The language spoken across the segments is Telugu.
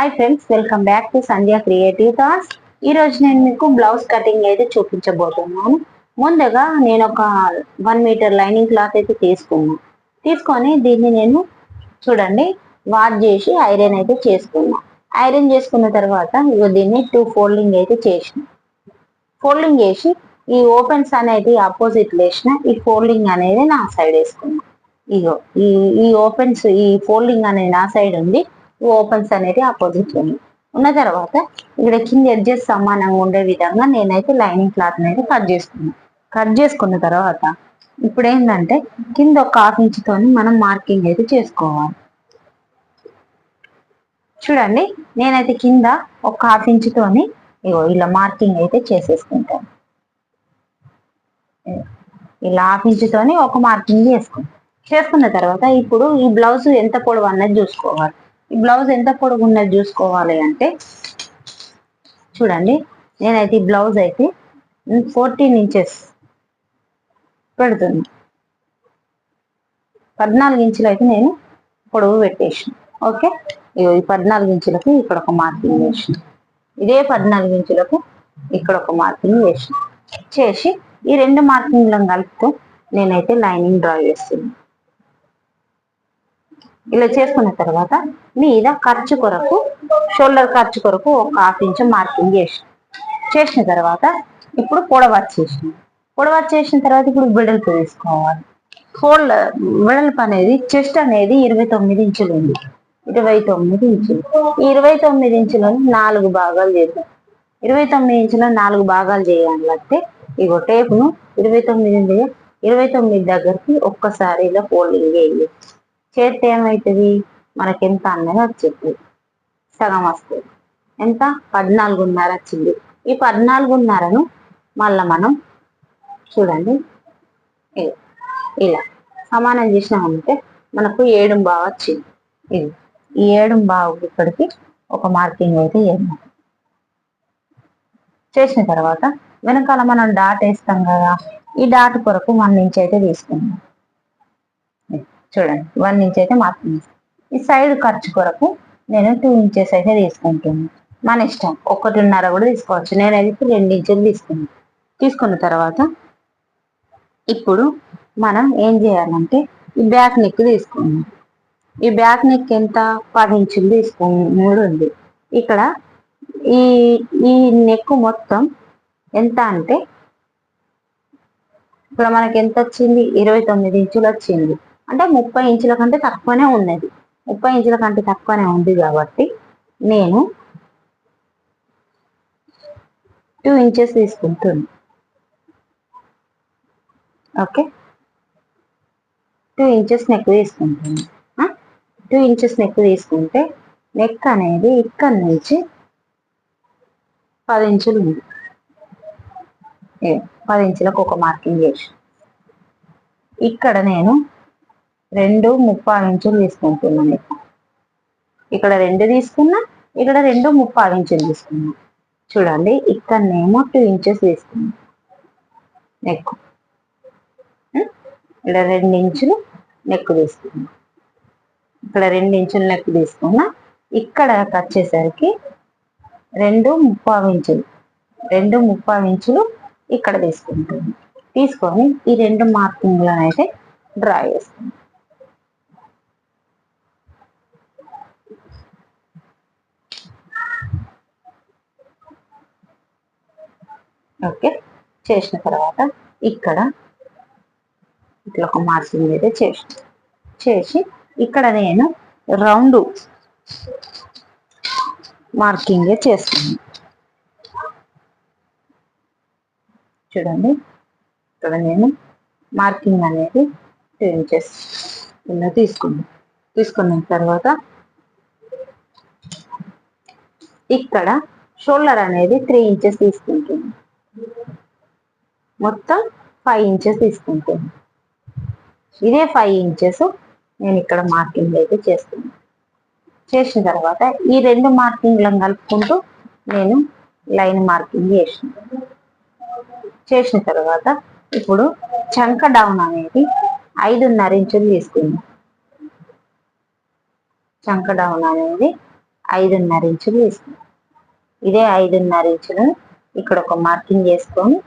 Hi friends welcome back to Sandhya creative thoughts ఈ రోజు నేను మీకు బ్లౌజ్ కటింగ్ అయితే చూపించబోతున్నాను. ముందుగా నేను ఒక వన్ మీటర్ లైనింగ్ క్లాత్ అయితే తీసుకున్నాను తీసుకొని దీన్ని నేను చూడండి వాష్ చేసి ఐరన్ అయితే చేసుకున్నా. ఐరన్ చేసుకున్న తర్వాత ఇగో దీన్ని టూ ఫోల్డింగ్ అయితే చేసిన. ఫోల్డింగ్ చేసి ఈ ఓపెన్స్ అనేది ఆపోజిట్ వేసిన ఈ ఫోల్డింగ్ అనేది నా సైడ్ వేసుకున్నా. ఇగో ఈ ఈ ఓపెన్స్ ఈ ఫోల్డింగ్ అనేది నా సైడ్ ఉంది. ఓపెన్స్ అనేది ఆపోజిట్ ఉంది ఉన్న తర్వాత ఇక్కడ కింద ఎడ్జెస్ సమానంగా ఉండే విధంగా నేనైతే లైనింగ్ క్లాత్ అనేది కట్ చేసుకున్నాను కట్ చేసుకున్న తర్వాత ఇప్పుడు ఏంటంటే కింద ఒక హాఫ్ ఇంచ్తో మనం మార్కింగ్ అయితే చేసుకోవాలి. చూడండి నేనైతే కింద ఒక హాఫ్ ఇంచ్తోని ఇగో ఇలా మార్కింగ్ అయితే చేసేసుకుంటాను ఇలా హాఫ్ ఇంచ్తోని ఒక మార్కింగ్ చేసుకుంటాను చేసుకున్న తర్వాత ఇప్పుడు ఈ బ్లౌజ్ ఎంత పొడవు అన్నది చూసుకోవాలి. ఈ బ్లౌజ్ ఎంత పొడుగు ఉన్నది చూసుకోవాలి అంటే చూడండి నేనైతే ఈ బ్లౌజ్ అయితే ఫోర్టీన్ ఇంచెస్ పెడుతుంది పద్నాలుగు ఇంచులు అయితే నేను పొడవు పెట్టేసిన. ఓకే? ఇగో ఈ పద్నాలుగు ఇంచులకు ఇక్కడ ఒక మార్కింగ్ వేసిన ఇదే పద్నాలుగు ఇంచులకు ఇక్కడ ఒక మార్కింగ్ వేసిన చేసి ఈ రెండు మార్కింగ్లను కలుపుతూ నేనైతే లైనింగ్ డ్రా చేస్తున్నాను ఇలా చేసుకున్న తర్వాత మీద ఖర్చు కొరకు షోల్డర్ ఖర్చు కొరకు ఒక హాఫ్ ఇంచ్ మార్కింగ్ చేసి చేసిన తర్వాత ఇప్పుడు పొడవ వచ్చేసిన పొడవ చేసిన తర్వాత ఇప్పుడు వెడల్పు తీసుకోవాలి. ఫోల్డ్ వెడల్పు అనేది చెస్ట్ అనేది ఇరవై తొమ్మిది ఇంచులు ఉంది. ఇరవై తొమ్మిది ఇంచులు. ఈ ఇరవై తొమ్మిది ఇంచులను నాలుగు భాగాలు చేద్దాం. ఇరవై తొమ్మిది ఇంచులను నాలుగు భాగాలు చేయాలంటే ఇగో టేపును ఇరవై తొమ్మిది ఇరవై తొమ్మిది దగ్గరికి ఒక్కసారి ఇలా ఫోల్డింగ్ చేయాలి చేస్తే ఏమవుతుంది మనకి ఎంత అన్నది వచ్చింది. సగం వస్తుంది. ఎంత? పద్నాలుగున్నర వచ్చింది. ఈ పద్నాలుగున్నరను మళ్ళా మనం చూడండి. ఇలా. సమానం చేసినామంటే మనకు ఏడు బాగా వచ్చింది. ఇది. ఈ ఏడు బావు ఇక్కడికి ఒక మార్కింగ్ అయితే చేద్దాం చేసిన తర్వాత వెనకాల మనం డాట్ వేస్తాం కదా. ఈ డాట్ కొరకు వన్ ఇంచ్ అయితే తీసుకుందాం. చూడండి. వన్ ఇంచ్ అయితే మార్కింగ్ ఈ సైడ్ ఖర్చు కొరకు నేను టూ ఇంచెస్ అయితే తీసుకుంటాను మన ఇష్టం. ఒకటిన్నర కూడా తీసుకోవచ్చు. నేనైతే రెండు ఇంచులు తీసుకున్నాను తీసుకున్న తర్వాత ఇప్పుడు మనం ఏం చేయాలంటే ఈ బ్యాక్ నెక్ తీసుకున్నాం ఈ బ్యాక్ నెక్ ఎంత? పది ఇంచులు తీసుకున్నాడు ఉంది. ఇక్కడ ఈ ఈ నెక్ మొత్తం ఎంత అంటే ఇక్కడ మనకి ఎంత వచ్చింది? ఇరవై తొమ్మిది ఇంచులు వచ్చింది. అంటే ముప్పై ఇంచుల కంటే తక్కువనే ఉన్నది. ముప్పై ఇంచుల కంటే తక్కువనే ఉంది కాబట్టి నేను టూ ఇంచెస్ తీసుకుంటున్నాను ఓకే టూ ఇంచెస్ నెక్ తీసుకుంటుంది టూ ఇంచెస్ నెక్ తీసుకుంటే నెక్ అనేది ఇక్కడ నుంచి పది ఇంచులు ఉంది. ఏ, పది ఇంచులకు ఒక మార్కింగ్ చేసి ఇక్కడ నేను రెండు ముప్పావు ఇంచులు తీసుకుంటున్నాను ఇక్కడ. ఇక్కడ రెండు తీసుకున్నా ఇక్కడ రెండు ముప్పావు ఇంచులు తీసుకున్నా. చూడండి ఇక్కడనేమో టూ ఇంచెస్ తీసుకున్నా. నెక్ ఇక్కడ రెండు ఇంచులు నెక్ తీసుకున్నా. ఇక్కడ రెండు ఇంచులు నెక్ తీసుకున్నా. ఇక్కడ వచ్చేసరికి రెండు ముప్పావు ఇంచులు రెండు ముప్పావు ఇంచులు ఇక్కడ తీసుకుంటుంది తీసుకొని ఈ రెండు మార్కింగ్లను అయితే డ్రా చేస్తుంది ఓకే. చేసిన తర్వాత ఇక్కడ ఇట్లా ఒక మార్కింగ్ అయితే చేసి చేసి ఇక్కడ నేను రౌండ్ మార్కింగ్ చేస్తాను. చూడండి. ఇక్కడ నేను మార్కింగ్ అనేది టూ ఇంచెస్ ఇలా తీసుకున్నాను తీసుకున్న తర్వాత ఇక్కడ షోల్డర్ అనేది త్రీ ఇంచెస్ తీసుకుంటుంది మొత్తం ఫైవ్ ఇంచెస్ తీసుకుంటాను ఇదే ఫైవ్ ఇంచెస్ నేను ఇక్కడ మార్కింగ్ అయితే చేస్తున్నాను. చేసిన తర్వాత ఈ రెండు మార్కింగ్లను కలుపుకుంటూ నేను లైన్ మార్కింగ్ చేసిన. చేసిన తర్వాత ఇప్పుడు చంక డౌన్ అనేది ఐదున్నర ఇంచులు తీసుకుందాం. చంక డౌన్ అనేది ఐదున్నర ఇంచులు తీసుకుందాం. ఇదే ఐదున్నర ఇంచులను ఇక్కడ ఒక మార్కింగ్ చేసుకొని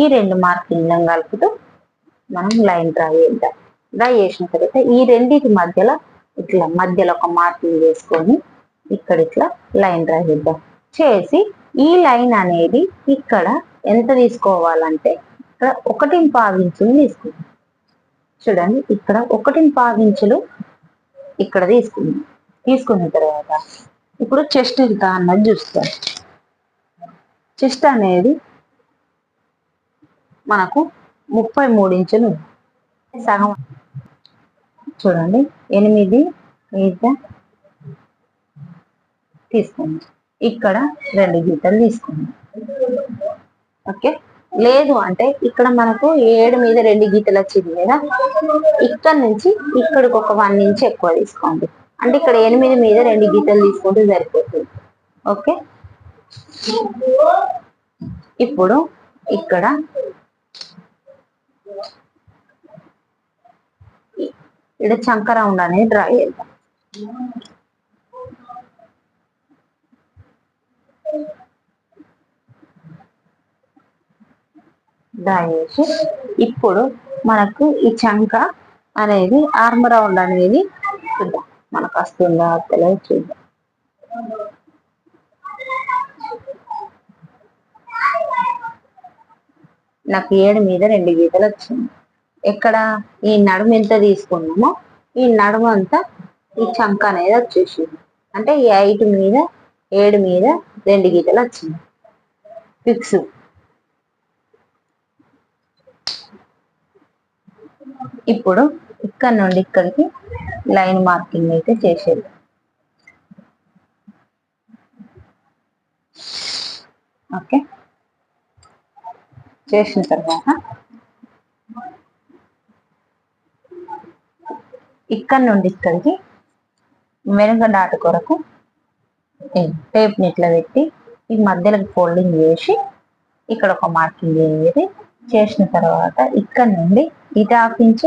ఈ రెండు మార్కింగ్లను కలుపుతూ మనం లైన్ డ్రా చేద్దాం. డ్రా చేసిన తర్వాత ఈ రెండింటి మధ్యలో ఇట్లా మధ్యలో ఒక మార్కింగ్ చేసుకొని ఇక్కడ ఇట్లా లైన్ డ్రా చేద్దాం. చేసి ఈ లైన్ అనేది ఇక్కడ ఎంత తీసుకోవాలంటే ఇక్కడ ఒకటి పావించులు తీసుకుందాం. చూడండి ఇక్కడ ఒకటి పావించులు ఇక్కడ తీసుకుందాం. తీసుకున్న తర్వాత ఇప్పుడు చెస్ట్ ఎంత అన్నది చూస్తాం చెస్ట్ అనేది మనకు ముప్పై మూడు ఇంచులు. సగం. చూడండి. ఎనిమిది ఈత తీసుకోండి ఇక్కడ రెండు గీతలు తీసుకోండి ఓకే. లేదు అంటే ఇక్కడ మనకు ఏడు మీద రెండు గీతలు వచ్చింది కదా. ఇక్కడ నుంచి ఇక్కడికి ఒక వన్ ఇంచ్ ఎక్కువ తీసుకోండి. అంటే ఇక్కడ ఎనిమిది మీద రెండు గీతలు తీసుకుంటే సరిపోతుంది. ఓకే. ఇప్పుడు ఇక్కడ ఇక్కడ చంక రౌండ్ అనేది డ్రా చేద్దాం. డ్రా చేసి ఇప్పుడు మనకు ఈ చంక అనేది ఆర్మ్ రౌండ్ అనేది చూద్దాం. మనకు వస్తుందా? తెలియదు. చూద్దాం. నాకు ఏడు మీద రెండు గీతలు వచ్చింది. ఎక్కడ ఈ నడుము ఎంత తీసుకున్నామో ఈ నడుము అంతా ఈ చంక అనేది వచ్చేసింది. అంటే ఈ ఐటు మీద ఏడు మీద రెండు గీతలు వచ్చింది. ఫిక్స్. ఇప్పుడు ఇక్కడ నుండి ఇక్కడికి లైన్ మార్కింగ్ అయితే చేసేది ఓకే? చేసిన తర్వాత ఇక్కడ నుండి ఇక్కడికి వెనుక నాటు కొరకు టేప్ని ఇట్లా పెట్టి ఈ మధ్యలోకి ఫోల్డింగ్ చేసి ఇక్కడ ఒక మార్కింగ్ వేయాలి చేసిన తర్వాత ఇక్కడ నుండి ఇటు హాఫ్ ఇంచ్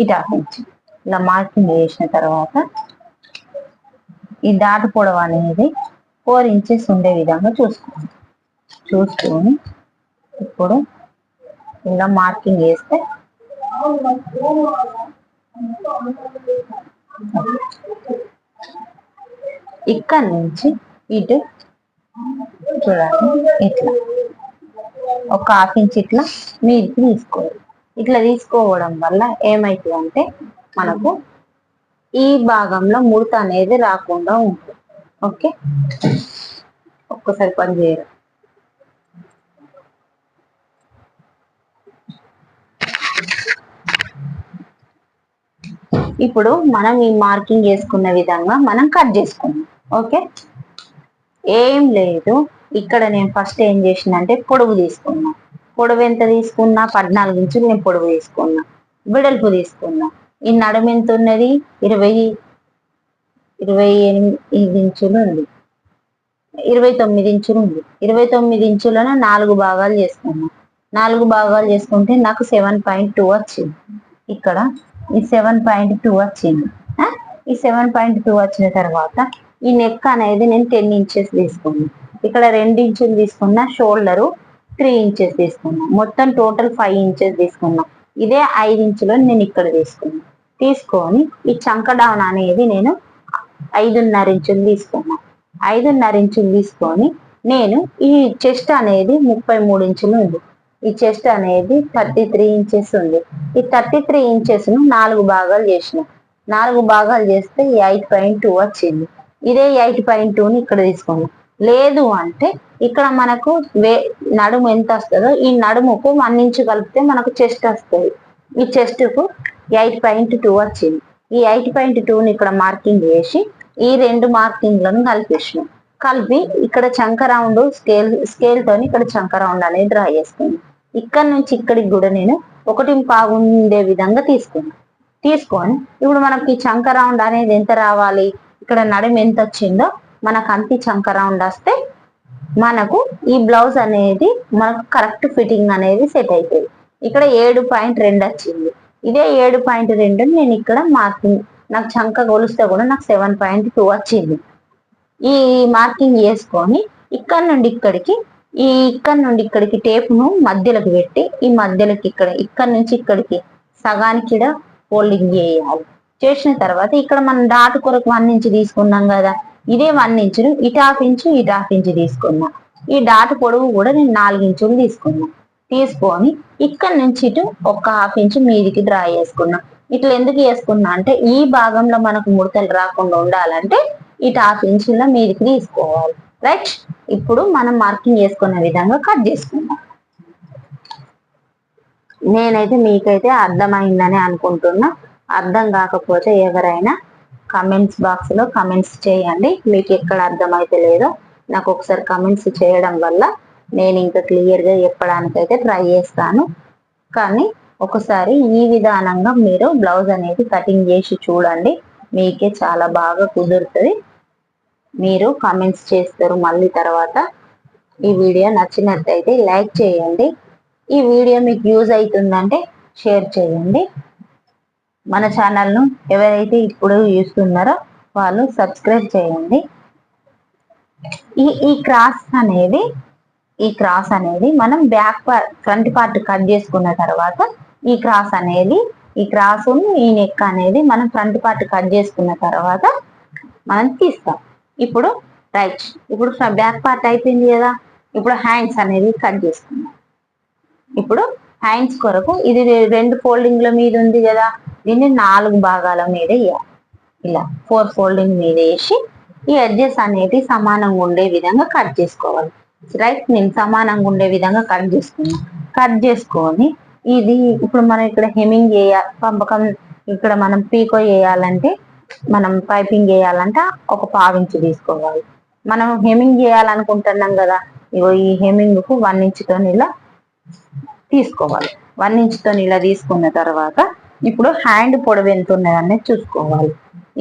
ఇటు హాఫ్ ఇంచ్. ఇలా మార్కింగ్ చేసిన తర్వాత ఈ దాటు పొడవు అనేది ఫోర్ ఇంచెస్ ఉండే విధంగా చూసుకోండి. చూసుకొని ఇప్పుడు ఇలా మార్కింగ్ చేస్తే ఇక్కడ నుంచి ఇటు చూడండి ఇట్లా. ఒక హాఫ్ ఇంచ్ ఇట్లా మీరు తీసుకోవాలి ఇట్లా తీసుకోవడం వల్ల ఏమైతుందంటే మనకు ఈ భాగంలో ముడత అనేది రాకుండా ఉంటుంది. ఓకే? ఒక్కసారి పని చేయరు? ఇప్పుడు మనం ఈ మార్కింగ్ చేసుకున్న విధంగా మనం కట్ చేసుకున్నాం ఓకే? ఏం లేదు. ఇక్కడ నేను ఫస్ట్ ఏం చేసిన అంటే పొడవు తీసుకున్నా. పొడవు ఎంత తీసుకున్నా? పద్నాలుగు ఇంచులు నేను పొడవు తీసుకున్నా. వెడల్పు తీసుకున్నా. ఈ నడుము ఎంత ఉన్నది? ఇరవై ఇరవై ఎనిమిది ఇంచులు ఉంది. ఇరవై తొమ్మిది ఇంచులు ఉంది. ఇరవై తొమ్మిది ఇంచులను నాలుగు భాగాలు చేసుకున్నా. నాలుగు భాగాలు చేసుకుంటే నాకు సెవెన్ పాయింట్ టూ వచ్చింది. ఇక్కడ ఈ సెవెన్ పాయింట్ టూ వచ్చింది. ఈ సెవెన్ పాయింట్ టూ వచ్చిన తర్వాత ఈ నెక్ అనేది నేను టెన్ ఇంచెస్ తీసుకున్నాను ఇక్కడ రెండు ఇంచులు తీసుకున్నా షోల్డరు త్రీ ఇంచెస్ తీసుకున్నా. మొత్తం టోటల్ ఫైవ్ ఇంచెస్ తీసుకున్నా. ఇదే ఐదు ఇంచులో నేను ఇక్కడ తీసుకున్నా. తీసుకొని ఈ చంక డౌన్ అనేది నేను ఐదున్నర ఇంచులు తీసుకున్నా. ఐదున్నర ఇంచులు తీసుకొని నేను ఈ చెస్ట్ అనేది ముప్పై మూడు ఇంచులు ఉంది. ఈ చెస్ట్ అనేది థర్టీ త్రీ ఇంచెస్ ఉంది. ఈ థర్టీ త్రీ ఇంచెస్ను నాలుగు భాగాలు చేసిన. నాలుగు భాగాలు చేస్తే ఈ ఎయిట్ పాయింట్ టూ వచ్చింది. ఇదే ఎయిట్ పాయింట్ టూని ఇక్కడ తీసుకున్నాం లేదు అంటే ఇక్కడ మనకు వే నడుము ఎంత వస్తుందో ఈ నడుముకు వన్ ఇంచు కలిపితే మనకు చెస్ట్ వస్తుంది. ఈ చెస్ట్కు ఎయిట్ పాయింట్ టూ వచ్చింది. ఈ ఎయిట్ పాయింట్ టూని ఇక్కడ మార్కింగ్ చేసి ఈ రెండు మార్కింగ్లను కలిపేసినాం. కలిపి ఇక్కడ చంక రౌండ్ స్కేల్ స్కేల్ తోని ఇక్కడ చంక రౌండ్ అనేది డ్రా చేసుకుంది ఇక్కడ నుంచి ఇక్కడికి కూడా నేను ఒకటి పాగుండే విధంగా తీసుకున్నాను తీసుకొని ఇప్పుడు మనకి చంక రౌండ్ అనేది ఎంత రావాలి? ఇక్కడ నడుము ఎంత వచ్చిందో మనకు అంతి చంక రౌండ్ వస్తే మనకు ఈ బ్లౌజ్ అనేది మనకు కరెక్ట్ ఫిట్టింగ్ అనేది సెట్ అవుతుంది ఇక్కడ ఏడు పాయింట్ రెండు వచ్చింది. ఇదే ఏడు పాయింట్ రెండు నేను ఇక్కడ మార్కింగ్ నాకు చంక కొలిస్తే కూడా నాకు సెవెన్ పాయింట్ టూ వచ్చింది. ఈ మార్కింగ్ వేసుకొని ఇక్కడ నుండి ఇక్కడికి ఈ ఇక్కడ నుండి ఇక్కడికి టేపును మధ్యలోకి పెట్టి ఈ మధ్యలోకి ఇక్కడ ఇక్కడ నుంచి ఇక్కడికి సగానికి ఫోల్డింగ్ చేయాలి. చేసిన తర్వాత ఇక్కడ మనం డాట్ కొరకు వన్ ఇంచ్ తీసుకున్నాం కదా ఇదే వన్ ఇంచును ఇటు హాఫ్ ఇంచు ఇటు హాఫ్ ఇంచు తీసుకున్నా. ఈ డాట్ పొడవు కూడా నేను నాలుగు ఇంచులు తీసుకున్నా. తీసుకొని ఇక్కడ నుంచి ఇటు ఒక హాఫ్ ఇంచు మీదికి డ్రా చేసుకున్నా. ఇట్లా ఎందుకు వేసుకున్నా అంటే ఈ భాగంలో మనకు ముడతలు రాకుండా ఉండాలంటే ఇటు హాఫ్ ఇంచుల మీదికి తీసుకోవాలి. రైట్ ఇప్పుడు మనం మార్కింగ్ చేసుకునే విధంగా కట్ చేసుకుందాం. నేనైతే మీకైతే అర్థమైందని అనుకుంటున్నా. అర్థం కాకపోతే ఎవరైనా కమెంట్స్ బాక్స్లో కమెంట్స్ చేయండి. మీకు ఎక్కడ అర్థమైతే లేదో నాకు ఒకసారి కమెంట్స్ చేయడం వల్ల నేను ఇంకా క్లియర్గా చెప్పడానికైతే ట్రై చేస్తాను. కానీ ఒకసారి ఈ విధానంగా మీరు బ్లౌజ్ అనేది కటింగ్ చేసి చూడండి. మీకే చాలా బాగా కుదురుతుంది. మీరు కామెంట్స్ చేస్తారు మళ్ళీ తర్వాత. ఈ వీడియో నచ్చినట్టయితే లైక్ చేయండి. ఈ వీడియో మీకు యూజ్ అవుతుందంటే షేర్ చేయండి. మన ఛానల్ను ఎవరైతే ఇప్పుడు చూస్తున్నారో వాళ్ళు సబ్స్క్రైబ్ చేయండి. ఈ ఈ క్రాస్ అనేది ఈ క్రాస్ అనేది మనం బ్యాక్ పార్ ఫ్రంట్ పార్ట్ కట్ చేసుకున్న తర్వాత ఈ క్రాస్ అనేది ఈ క్రాస్ ఈ నెక్ అనేది మనం ఫ్రంట్ పార్ట్ కట్ చేసుకున్న తర్వాత మనం తీస్తాం. ఇప్పుడు రైట్ ఇప్పుడు బ్యాక్ పార్ట్ అయిపోయింది కదా ఇప్పుడు హ్యాండ్స్ అనేది కట్ చేసుకుందాం. ఇప్పుడు హ్యాండ్స్ కొరకు ఇది రెండు ఫోల్డింగ్ల మీద ఉంది కదా దీన్ని నాలుగు భాగాల మీద వేయాలి. ఇలా ఫోర్ ఫోల్డింగ్ మీద వేసి ఈ ఎడ్జెస్ అనేది సమానంగా ఉండే విధంగా కట్ చేసుకోవాలి. రైట్ నేను సమానంగా ఉండే విధంగా కట్ చేసుకున్నాను కట్ చేసుకొని ఇది ఇప్పుడు మనం ఇక్కడ హెమింగ్ చేయాలి పంపకం ఇక్కడ మనం పీకో చేయాలంటే మనం పైపింగ్ చేయాలంటే ఒక పావించి తీసుకోవాలి. మనం హెమింగ్ చేయాలనుకుంటున్నాం కదా ఇగో ఈ హెమింగ్కు వన్ ఇంచ్తో ఇలా తీసుకోవాలి. వన్ ఇంచ్తో ఇలా తీసుకున్న తర్వాత ఇప్పుడు హ్యాండ్ పొడవు ఎంత ఉన్నది అనేది చూసుకోవాలి.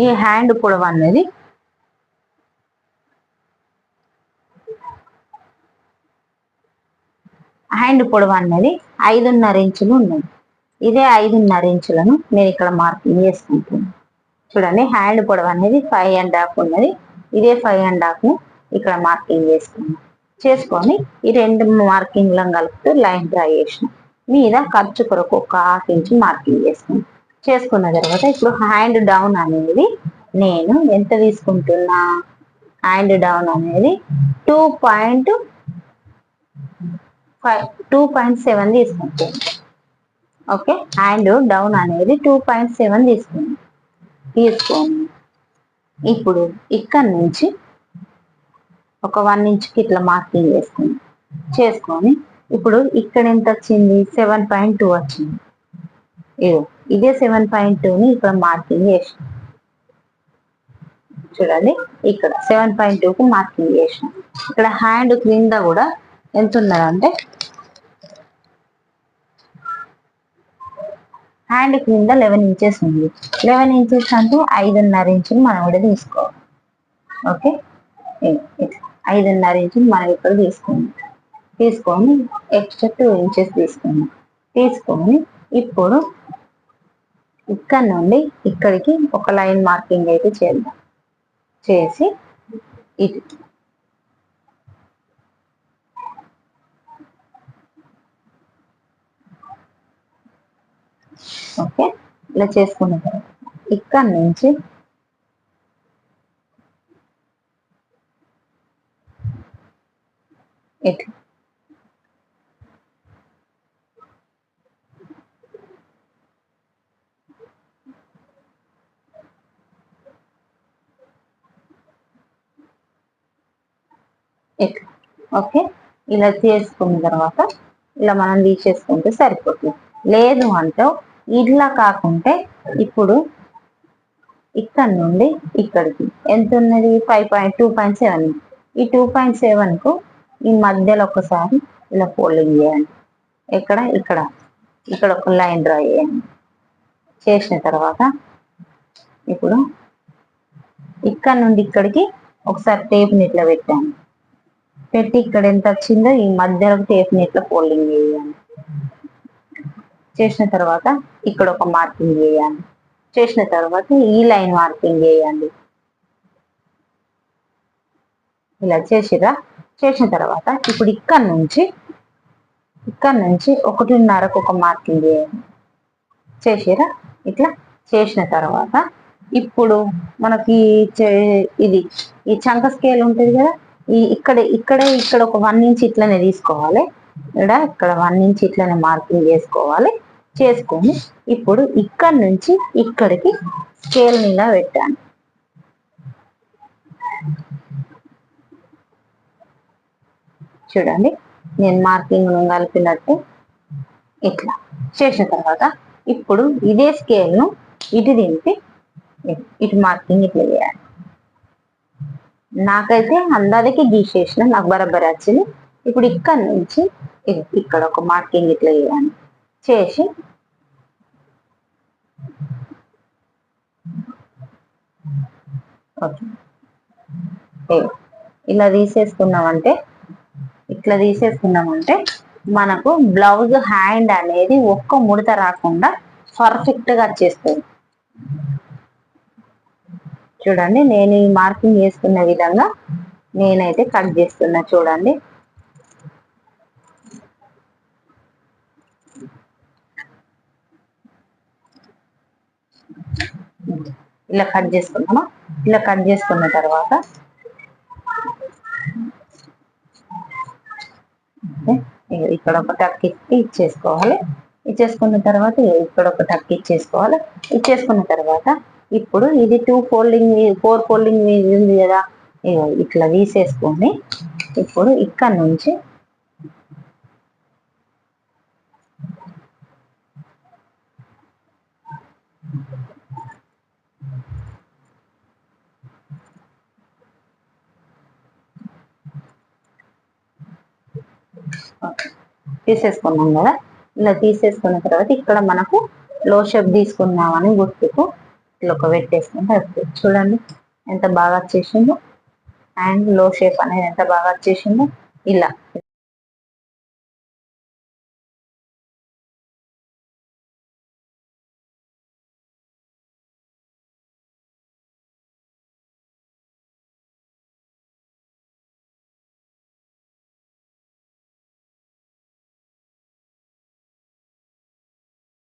ఈ హ్యాండ్ పొడవు అనేది హ్యాండ్ పొడవు అనేది ఐదున్నర ఇంచులు ఉన్నది. ఇదే ఐదున్నర ఇంచులను నేను ఇక్కడ మార్కింగ్ చేసుకుంటున్నాను చూడండి హ్యాండ్ పొడవు అనేది ఫైవ్ అండ్ హాఫ్ ఉన్నది. ఇదే ఫైవ్ అండ్ హాఫ్ ఇక్కడ మార్కింగ్ చేసుకున్నాను చేసుకొని ఈ రెండు మార్కింగ్లను కలుపుతూ లైన్ డ్రా చేసిన. మీద ఖర్చు కొరకు ఒక హాఫ్ ఇంచ్ మార్కింగ్ చేసుకున్నాం. చేసుకున్న తర్వాత ఇప్పుడు హ్యాండ్ డౌన్ అనేది నేను ఎంత తీసుకుంటున్నా? హ్యాండ్ డౌన్ అనేది two point two point seven తీసుకుంటాను ఓకే అండ్ డౌన్ అనేది టూ పాయింట్ సెవెన్ తీసుకుంది తీసుకోండి. ఇప్పుడు ఇక్కడ నుంచి ఒక వన్ ఇంచ్కి ఇట్లా మార్కింగ్ చేసుకుని చేసుకొని ఇప్పుడు ఇక్కడ ఎంత వచ్చింది? సెవెన్ పాయింట్ టూ వచ్చింది. ఇదో ఇదే సెవెన్ పాయింట్ టూని ఇక్కడ మార్కింగ్ చేసిన. చూడండి ఇక్కడ సెవెన్ పాయింట్ టూకు మార్కింగ్ చేసిన. ఇక్కడ హ్యాండ్ క్రింద కూడా ఎంత ఉన్నదంటే హ్యాండ్ క్రింద లెవెన్ ఇంచెస్ ఉంది. లెవెన్ ఇంచెస్ అంటే ఐదున్నర ఇంచులు మనం కూడా తీసుకోవాలి. ఓకే? ఐదున్నర ఇంచులు మనం ఇక్కడ తీసుకుందాం. తీసుకొని ఎక్స్ట్రా టూ ఇంచెస్ తీసుకుందాం. తీసుకొని ఇప్పుడు ఇక్కడ నుండి ఇక్కడికి ఒక లైన్ మార్కింగ్ అయితే చేద్దాం. చేసి ఇది ఓకే ఇలా చేసుకున్న తర్వాత ఇక్కడ నుంచి ఇటు ఓకే ఇలా చేసుకున్న తర్వాత ఇలా మనం తీసేసుకుంటే సరిపోతుంది. లేదు అంటే ఇట్లా కాకుంటే ఇప్పుడు ఇక్కడ నుండి ఇక్కడికి. ఎంత ఉన్నది? Five point two point seven ఈ టూ పాయింట్ సెవెన్కు ఈ మధ్యలో ఒకసారి ఇలా ఫోల్డింగ్ చేయండి. ఎక్కడ? ఇక్కడ. ఇక్కడ ఒక లైన్ డ్రా చేయండి. చేసిన తర్వాత ఇప్పుడు ఇక్కడ నుండి ఇక్కడికి ఒకసారి టేప్ని ఇట్లా పెట్టాను పెట్టి ఇక్కడ ఎంత వచ్చిందో ఈ మధ్యలో టేప్ని ఇట్లా ఫోల్డింగ్ చేయండి. చేసిన తర్వాత ఇక్కడ ఒక మార్కింగ్ చేయండి. చేసిన తర్వాత ఈ లైన్ మార్కింగ్ చేయండి. ఇలా చేసిరా చేసిన తర్వాత ఇప్పుడు ఇక్కడ నుంచి ఇక్కడ నుంచి ఒకటిన్నరకు ఒక మార్కింగ్ చేయండి. చేసిరా ఇట్లా చేసిన తర్వాత ఇప్పుడు మనకి చే- ఇది ఈ చంక స్కేల్ ఉంటుంది కదా? ఈ ఇక్కడ ఇక్కడే ఇక్కడ ఒక వన్ ఇంచ్ ఇట్లనే తీసుకోవాలి. ఇక్కడ ఇక్కడ వన్ ఇంచ్ ఇట్లనే మార్కింగ్ చేసుకోవాలి. చేసుకొని ఇప్పుడు ఇక్కడ నుంచి ఇక్కడికి స్కేల్ మీద పెట్టాను చూడండి నేను మార్కింగ్ కలిపినట్టు ఇట్లా చేసిన తర్వాత ఇప్పుడు ఇదే స్కేల్ను ఇటు దింపి ఇటు- మార్కింగ్ ఇట్లా చేయాలి. నాకైతే అందాదికి గీసేసిన నాకు బరబర్ వచ్చింది. ఇప్పుడు ఇక్కడ నుంచి ఇక్కడ ఒక మార్కింగ్ ఇట్లా చేయాలి. చేసి ఓకే. ఏ, ఇలా తీసేసుకున్నామంటే ఇట్లా తీసేసుకున్నామంటే మనకు బ్లౌజ్ హ్యాండ్ అనేది ఒక్క ముడత రాకుండా పర్ఫెక్ట్గా వచ్చేస్తుంది. చూడండి నేను ఈ మార్కింగ్ చేసుకున్న విధంగా నేనైతే కట్ చేస్తున్నా చూడండి. ఇలా కట్ చేసుకున్నామా ఇలా కట్ చేసుకున్న తర్వాత ఇక ఇక్కడ ఒక టక్ ఇచ్చి ఇచ్చేసుకోవాలి. ఇచ్చేసుకున్న తర్వాత ఇక్కడ ఒక టక్ ఇచ్చేసుకోవాలి. ఇచ్చేసుకున్న తర్వాత ఇప్పుడు ఇది టూ ఫోల్డింగ్ ఫోర్ ఫోల్డింగ్ ఉంది కదా ఇట్లా తీసేసుకొని ఇప్పుడు ఇక్కడ నుంచి తీసేసుకున్నాం కదా. ఇలా తీసేసుకున్న తర్వాత ఇక్కడ మనకు లో షేప్ తీసుకున్నామని గుర్తుకు ఇట్లా ఒక పెట్టేసుకుంటే చూడండి ఎంత బాగా వచ్చేసిందో. అండ్లో షేప్ అనేది ఎంత బాగా వచ్చేసిందో. ఇలా.